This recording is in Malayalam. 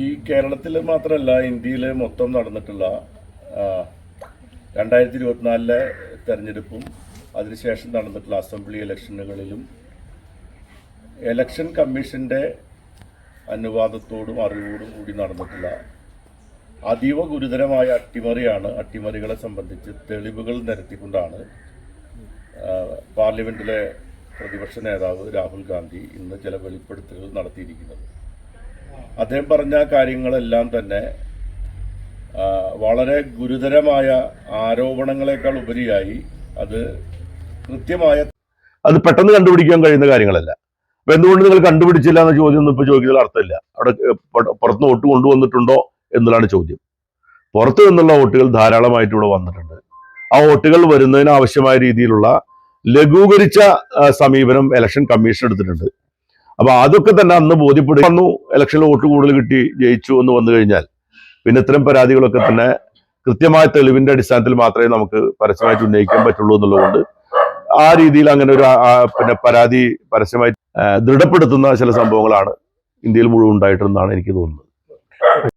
ഈ കേരളത്തിൽ മാത്രമല്ല ഇന്ത്യയിൽ മൊത്തം നടന്നിട്ടുള്ള രണ്ടായിരത്തി ഇരുപത്തിനാലിലെ തെരഞ്ഞെടുപ്പും അതിനുശേഷം നടന്നിട്ടുള്ള അസംബ്ലി ഇലക്ഷനുകളിലും ഇലക്ഷൻ കമ്മീഷന്റെ അനുവാദത്തോടും അറിവോടും കൂടി നടന്നിട്ടുള്ള അതീവ ഗുരുതരമായ അട്ടിമറിയാണ് അട്ടിമറികളെ സംബന്ധിച്ച് തെളിവുകൾ നിരത്തിക്കൊണ്ടാണ് പാർലമെന്റിലെ പ്രതിപക്ഷ നേതാവ് രാഹുൽ ഗാന്ധി ഇന്ന് ചില വെളിപ്പെടുത്തലുകൾ നടത്തിയിരിക്കുന്നത്. അദ്ദേഹം പറഞ്ഞ കാര്യങ്ങളെല്ലാം തന്നെ വളരെ ഗുരുതരമായ ആരോപണങ്ങളെക്കാൾ ഉപരിയായി അത് കൃത്യമായ അത് പെട്ടെന്ന് കണ്ടുപിടിക്കാൻ കഴിയുന്ന കാര്യങ്ങളല്ല. അപ്പൊ എന്തുകൊണ്ട് നിങ്ങൾ കണ്ടുപിടിച്ചില്ല എന്ന ചോദ്യം ഒന്നും ഇപ്പൊ ചോദിക്കുന്നതിൽ അർത്ഥമില്ല. അവിടെ പുറത്തുനിന്ന് വോട്ട് കൊണ്ടുവന്നിട്ടുണ്ടോ എന്നുള്ളതാണ് ചോദ്യം. പുറത്തു നിന്നുള്ള വോട്ടുകൾ ധാരാളമായിട്ട് ഇവിടെ വന്നിട്ടുണ്ട്. ആ വോട്ടുകൾ വരുന്നതിന് ആവശ്യമായ രീതിയിലുള്ള ലഘൂകരിച്ച സമീപനം ഇലക്ഷൻ കമ്മീഷൻ എടുത്തിട്ടുണ്ട്. അപ്പൊ അതൊക്കെ തന്നെ അന്ന് ബോധ്യപ്പെടുക വന്നു. ഇലക്ഷനിൽ വോട്ട് കൂടുതൽ കിട്ടി ജയിച്ചു എന്ന് വന്നു കഴിഞ്ഞാൽ പിന്നെ ഇത്തരം പരാതികളൊക്കെ തന്നെ കൃത്യമായ തെളിവിന്റെ അടിസ്ഥാനത്തിൽ മാത്രമേ നമുക്ക് പരസ്യമായിട്ട് ഉന്നയിക്കാൻ പറ്റുള്ളൂ എന്നുള്ളതുകൊണ്ട് ആ രീതിയിൽ അങ്ങനെ ഒരു പിന്നെ പരാതി പരസ്യമായി ദൃഢപ്പെടുത്തുന്ന ചില സംഭവങ്ങളാണ് ഇന്ത്യയിൽ മുഴുവൻ ഉണ്ടായിട്ടുണ്ടെന്നാണ് എനിക്ക് തോന്നുന്നത്.